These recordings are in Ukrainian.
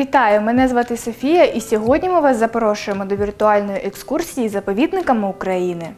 Вітаю! Мене звати Софія, і сьогодні ми вас запрошуємо до віртуальної екскурсії заповідниками України.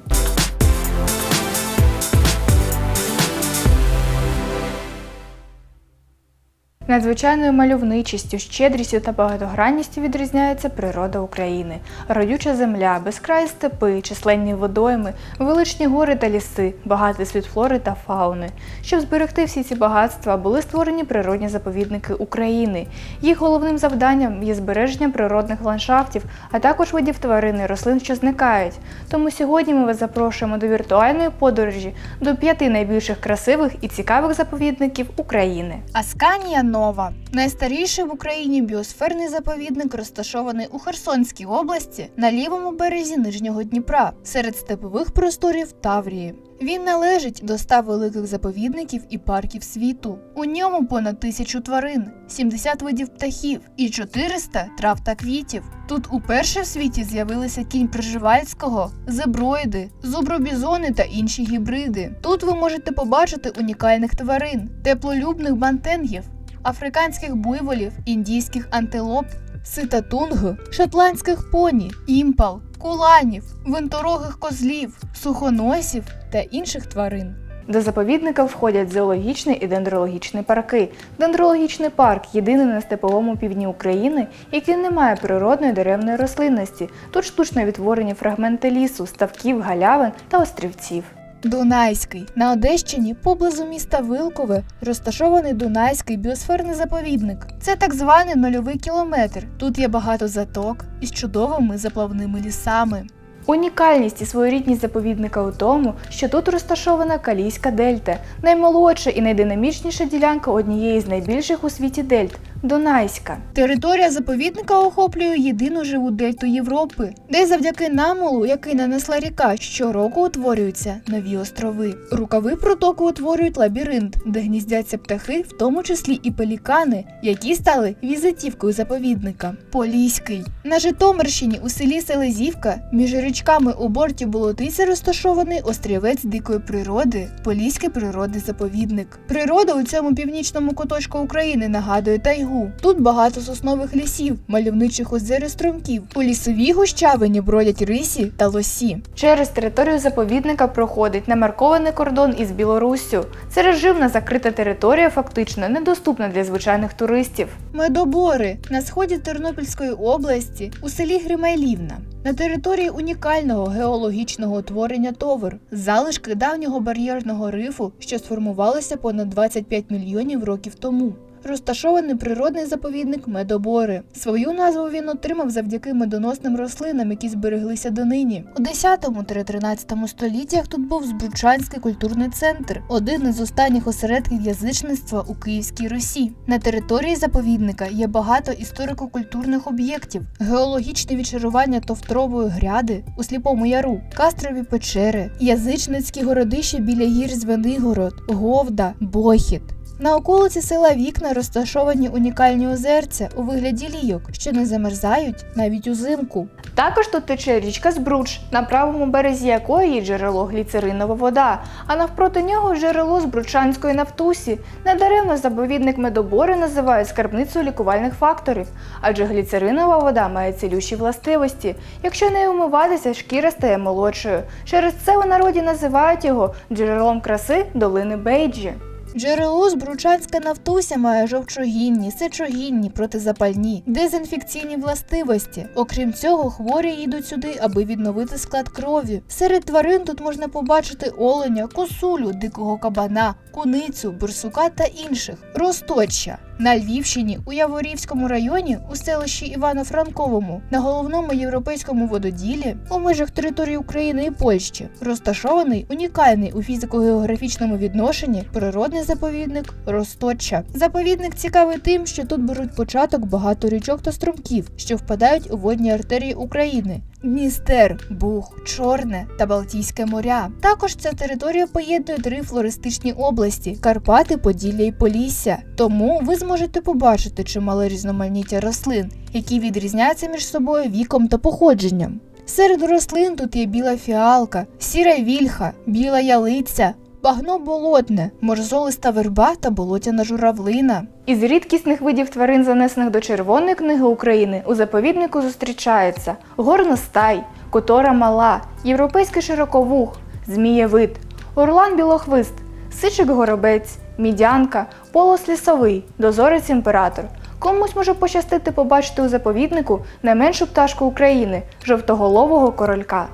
Надзвичайною мальовничістю, щедрістю та багатогранністю відрізняється природа України. Родюча земля, безкраї степи, численні водойми, величні гори та ліси, багатий світ флори та фауни. Щоб зберегти всі ці багатства, були створені природні заповідники України. Їх головним завданням є збереження природних ландшафтів, а також видів тварин і рослин, що зникають. Тому сьогодні ми вас запрошуємо до віртуальної подорожі до п'яти найбільших красивих і цікавих заповідників України. Асканія Нова найстаріший в Україні біосферний заповідник, розташований у Херсонській області на лівому березі Нижнього Дніпра, серед степових просторів Таврії. Він належить до ста великих заповідників і парків світу. У ньому понад тисячу тварин, 70 видів птахів і 400 трав та квітів. Тут уперше в світі з'явилися кінь Пржевальського, зеброїди, зубробізони та інші гібриди. Тут ви можете побачити унікальних тварин, теплолюбних бантенгів, африканських буйволів, індійських антилоп, ситатунг, шотландських поні, імпал, куланів, винторогих козлів, сухоносів та інших тварин. До заповідника входять зоологічний і дендрологічний парки. Дендрологічний парк єдиний на степовому півдні України, який не має природної деревної рослинності. Тут штучно відтворені фрагменти лісу, ставків, галявин та острівців. Дунайський на Одещині, поблизу міста Вилкове, розташований Дунайський біосферний заповідник. Це так званий нульовий кілометр. Тут є багато заток із чудовими заплавними лісами. Унікальність і своєрідність заповідника у тому, що тут розташована Калійська дельта, наймолодша і найдинамічніша ділянка однієї з найбільших у світі дельт Дунайська. Територія заповідника охоплює єдину живу дельту Європи, де завдяки намолу, який нанесла ріка, щороку утворюються нові острови. Рукави протоку утворюють лабіринт, де гніздяться птахи, в тому числі і пелікани, які стали візитівкою заповідника. Поліський на Житомирщині у селі Селезівка між річками у борті Болотиця розташований острівець дикої природи, Поліський природний заповідник. Природа у цьому північному куточку України нагадує тайгу. Тут багато соснових лісів, мальовничих озер і струмків. У лісовій гущавині бродять рисі та лосі. Через територію заповідника проходить немаркований кордон із Білоруссю. Це режимна закрита територія, фактично недоступна для звичайних туристів. Медобори на сході Тернопільської області у селі Гримайлівна. На території унікального геологічного утворення Товер, залишки давнього бар'єрного рифу, що сформувалися понад 25 мільйонів років тому. Розташований природний заповідник Медобори. Свою назву він отримав завдяки медоносним рослинам, які збереглися донині. У 10-13 століттях тут був Збручанський культурний центр, один із останніх осередків язичництва у Київській Русі. На території заповідника є багато історико-культурних об'єктів, геологічне відчарування товтрової гряди у сліпому яру, кастрові печери, язичницькі городища біля гір Звенигород, Говда, Бохід. На околиці села Вікна розташовані унікальні озерця у вигляді лійок, що не замерзають навіть узимку. Також тут тече річка Збруч, на правому березі якої джерело гліцеринова вода, а навпроти нього джерело Збручанської нафтусі. Недаремно заповідник медобори називають скарбницею лікувальних факторів, адже гліцеринова вода має цілющі властивості. Якщо нею умиватися, шкіра стає молодшою. Через це у народі називають його джерелом краси долини Бейджі. Джерело Збручанська нафтуся має жовчогінні, сечогінні, протизапальні, дезінфекційні властивості. Окрім цього, хворі їдуть сюди, аби відновити склад крові. Серед тварин тут можна побачити оленя, косулю, дикого кабана, куницю, бурсука та інших. Росточа. На Львівщині, у Яворівському районі, у селищі Івано-Франковому, на головному європейському вододілі, у межах території України і Польщі, розташований унікальний у фізико-географічному відношенні природний заповідник Росточа. Заповідник цікавий тим, що тут беруть початок багато річок та струмків, що впадають у водні артерії України. Дністер, Буг, Чорне та Балтійське моря. Також ця територія поєднує три флористичні області: Карпати, Поділля і Полісся. Тому ви зможете побачити чимале різноманіття рослин, які відрізняються між собою віком та походженням. Серед рослин тут є біла фіалка, сіра вільха, біла ялиця, багно болотне, морзолиста верба та болотяна журавлина. Із рідкісних видів тварин, занесених до Червоної книги України, у заповіднику зустрічаються горностай, котора мала, європейський широковух, змієвид, орлан білохвист, сичик горобець, мідянка, полос лісовий, дозорець імператор. Комусь може пощастити побачити у заповіднику найменшу пташку України жовтоголового королька.